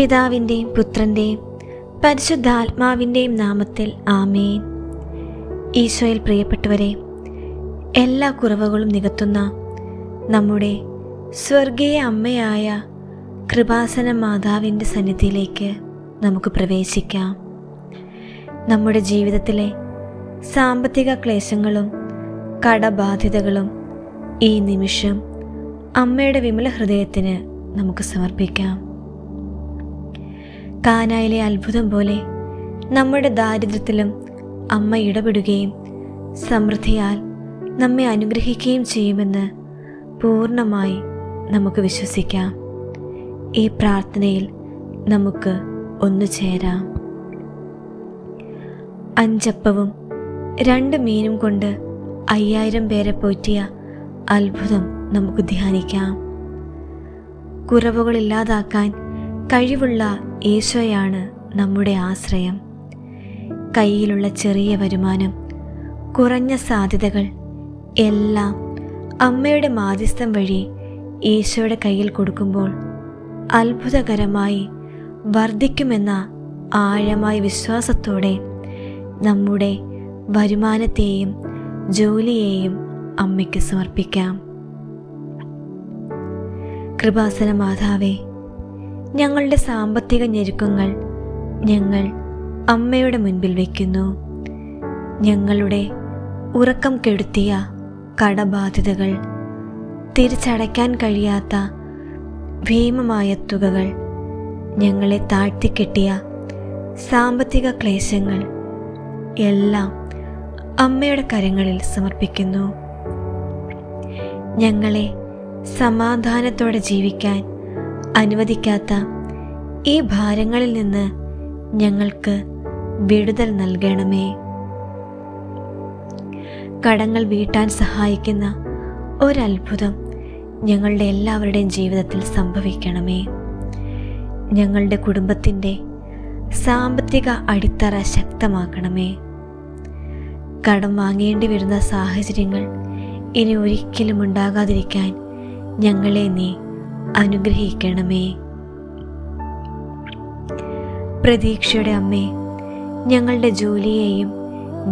പിതാവിന്റെയും പുത്രന്റെയും പരിശുദ്ധാത്മാവിന്റെയും നാമത്തിൽ ആമേൻ. ഈശോയിൽ പ്രിയപ്പെട്ടവരെ എല്ലാ കുറവുകളും നികത്തുന്ന നമ്മുടെ സ്വർഗീയ അമ്മയായ കൃപാസന മാതാവിന്റെ സന്നിധിയിലേക്ക് നമുക്ക് പ്രവേശിക്കാം. നമ്മുടെ ജീവിതത്തിലെ സാമ്പത്തിക ക്ലേശങ്ങളും കടബാധ്യതകളും ഈ നിമിഷം അമ്മയുടെ വിമല ഹൃദയത്തിന് നമുക്ക് സമർപ്പിക്കാം. കാനായിലെ അത്ഭുതം പോലെ നമ്മുടെ ദാരിദ്ര്യത്തിലും അമ്മ ഇടപെടുകയും സമൃദ്ധിയാൽ നമ്മെ അനുഗ്രഹിക്കുകയും ചെയ്യുമെന്ന് പൂർണമായി നമുക്ക് വിശ്വസിക്കാം. ഈ പ്രാർത്ഥനയിൽ നമുക്ക് ഒന്നു ചേരാം. അഞ്ചപ്പവും രണ്ട് മീനും കൊണ്ട് അയ്യായിരം പേരെ പോറ്റിയ അത്ഭുതം നമുക്ക് ധ്യാനിക്കാം. കുറവുകളില്ലാതാക്കാൻ കഴിവുള്ള ഈശോയാണ് നമ്മുടെ ആശ്രയം. കയ്യിലുള്ള ചെറിയ വരുമാനം കുറഞ്ഞ സാധ്യതകൾ എല്ലാം അമ്മയുടെ മാധ്യസ്ഥം വഴി ഈശോയുടെ കയ്യിൽ കൊടുക്കുമ്പോൾ അത്ഭുതകരമായി വർദ്ധിക്കുമെന്ന ആഴമായ വിശ്വാസത്തോടെ നമ്മുടെ വരുമാനത്തെയും ജോലിയെയും അമ്മയ്ക്ക് സമർപ്പിക്കാം. കൃപാസന മാതാവേ ഞങ്ങളുടെ സാമ്പത്തിക ഞെരുക്കങ്ങൾ ഞങ്ങൾ അമ്മയുടെ മുൻപിൽ വയ്ക്കുന്നു ഞങ്ങളുടെ ഉറക്കം കെടുത്തിയ കടബാധ്യതകൾ തിരിച്ചടയ്ക്കാൻ കഴിയാത്ത ഭീമമായ തുകകൾ ഞങ്ങളെ താഴ്ത്തിക്കെട്ടിയ സാമ്പത്തിക ക്ലേശങ്ങൾ എല്ലാം അമ്മയുടെ കരങ്ങളിൽ സമർപ്പിക്കുന്നു. ഞങ്ങളെ സമാധാനത്തോടെ ജീവിക്കാൻ അനുവദിക്കാത്ത ഈ ഭാരങ്ങളിൽ നിന്ന് ഞങ്ങൾക്ക് വിടുതൽ നൽകണമേ. കടങ്ങൾ വീട്ടാൻ സഹായിക്കുന്ന ഒരത്ഭുതം ഞങ്ങളുടെ എല്ലാവരുടെയും ജീവിതത്തിൽ സംഭവിക്കണമേ. ഞങ്ങളുടെ കുടുംബത്തിന്റെ സാമ്പത്തിക അടിത്തറ ശക്തമാക്കണമേ. കടം വാങ്ങേണ്ടി വരുന്ന സാഹചര്യങ്ങൾ ഇനി ഒരിക്കലും ഉണ്ടാകാതിരിക്കാൻ ഞങ്ങളെ നീ അനുഗ്രഹിക്കണമേ. പ്രതീക്ഷയുടെ അമ്മേ ഞങ്ങളുടെ ജോലിയെയും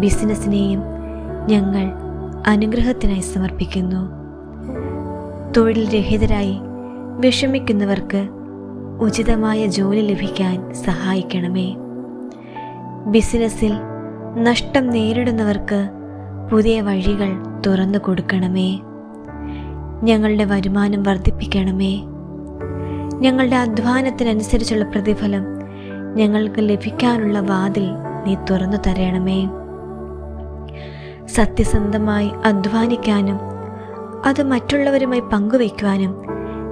ബിസിനസ്സിനെയും ഞങ്ങൾ അനുഗ്രഹത്തിനായി സമർപ്പിക്കുന്നു. തൊഴിൽ രഹിതരായി വിഷമിക്കുന്നവർക്ക് ഉചിതമായ ജോലി ലഭിക്കാൻ സഹായിക്കണമേ. ബിസിനസ്സിൽ നഷ്ടം നേരിടുന്നവർക്ക് പുതിയ വഴികൾ തുറന്നു കൊടുക്കണമേ. ഞങ്ങളുടെ വരുമാനം വർദ്ധിപ്പിക്കണമേ. ഞങ്ങളുടെ അധ്വാനത്തിനനുസരിച്ചുള്ള പ്രതിഫലം ഞങ്ങൾക്ക് ലഭിക്കാനുള്ള വാതിൽ നീ തുറന്നു തരണമേ. സത്യസന്ധമായി അധ്വാനിക്കാനും അത് മറ്റുള്ളവരുമായി പങ്കുവയ്ക്കുവാനും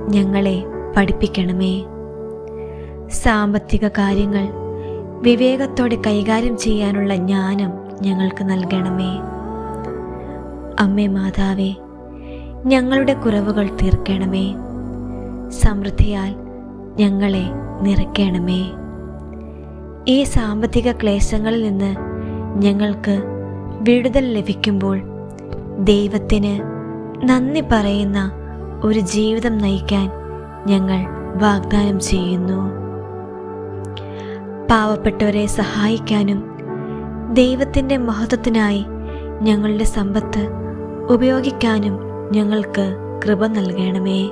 ഞങ്ങളെ പഠിപ്പിക്കണമേ. സാമ്പത്തിക കാര്യങ്ങൾ വിവേകത്തോടെ കൈകാര്യം ചെയ്യാനുള്ള ജ്ഞാനം ഞങ്ങൾക്ക് നൽകണമേ. അമ്മേ മാതാവേ ഞങ്ങളുടെ കുറവുകൾ തീർക്കണമേ. സമൃദ്ധിയാൽ ഞങ്ങളെ നിറയ്ക്കണമേ. ഈ സാമ്പത്തിക ക്ലേശങ്ങളിൽ നിന്ന് ഞങ്ങൾക്ക് വിടുതൽ ലഭിക്കുമ്പോൾ ദൈവത്തിന് നന്ദി പറയുന്ന ഒരു ജീവിതം നയിക്കാൻ ഞങ്ങൾ വാഗ്ദാനം ചെയ്യുന്നു. പാവപ്പെട്ടവരെ സഹായിക്കാനും ദൈവത്തിന്റെ മഹത്വത്തിനായി ഞങ്ങളുടെ സമ്പത്ത് ഉപയോഗിക്കാനും ഞങ്ങൾക്ക് കൃപ നൽകണമേ.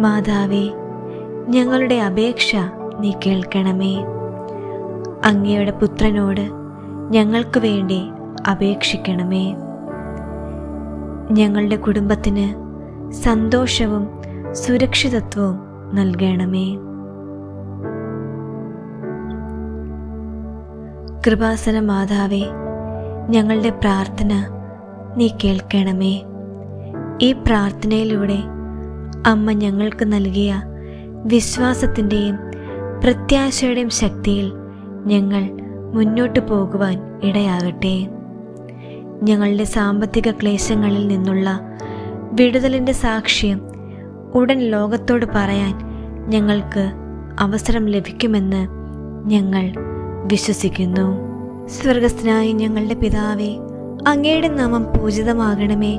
മാതാവേ ഞങ്ങളുടെ അപേക്ഷ നീ കേൾക്കണമേ. അങ്ങയുടെ പുത്രനോട് ഞങ്ങൾക്ക് വേണ്ടി അപേക്ഷിക്കണമേ. ഞങ്ങളുടെ കുടുംബത്തിന് സന്തോഷവും സുരക്ഷിതത്വവും നൽകണമേ. കൃപാസന മാതാവേ ഞങ്ങളുടെ പ്രാർത്ഥന നീ കേൾക്കണമേ. ഈ പ്രാർത്ഥനയിലൂടെ അമ്മ ഞങ്ങൾക്ക് നൽകിയ വിശ്വാസത്തിന്റെയും പ്രത്യാശയുടെയും ശക്തിയിൽ ഞങ്ങൾ മുന്നോട്ട് പോകുവാൻ ഇടയാകട്ടെ. ഞങ്ങളുടെ സാമ്പത്തിക ക്ലേശങ്ങളിൽ നിന്നുള്ള വിടുതലിന്റെ സാക്ഷ്യം ഉടൻ ലോകത്തോട് പറയാൻ ഞങ്ങൾക്ക് അവസരം ലഭിക്കുമെന്ന് ഞങ്ങൾ വിശ്വസിക്കുന്നു. സ്വർഗസ്ഥനായ ഞങ്ങളുടെ പിതാവേ അങ്ങയുടെ നാമം പൂജിതമാകണമേ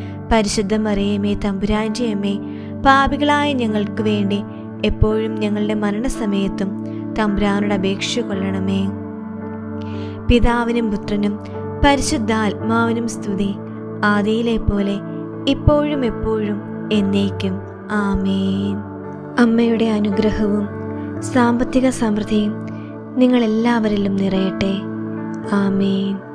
പരിശുദ്ധ മറിയമേ തമ്പുരാന്റെ അമ്മേ പാപികളായ ഞങ്ങൾക്ക് വേണ്ടി എപ്പോഴും ഞങ്ങളുടെ മരണസമയത്തും തമ്പുരാനോട് അപേക്ഷ കൊള്ളണമേ. പിതാവിനും പുത്രനും പരിശുദ്ധാത്മാവിനും സ്തുതി ആദിയിലെ പോലെ ഇപ്പോഴും എപ്പോഴും എന്നേക്കും. ആമേൻ. അമ്മയുടെ അനുഗ്രഹവും സാമ്പത്തിക സമൃദ്ധിയും നിങ്ങളെല്ലാവരിലും നിറയട്ടെ. ആമേൻ.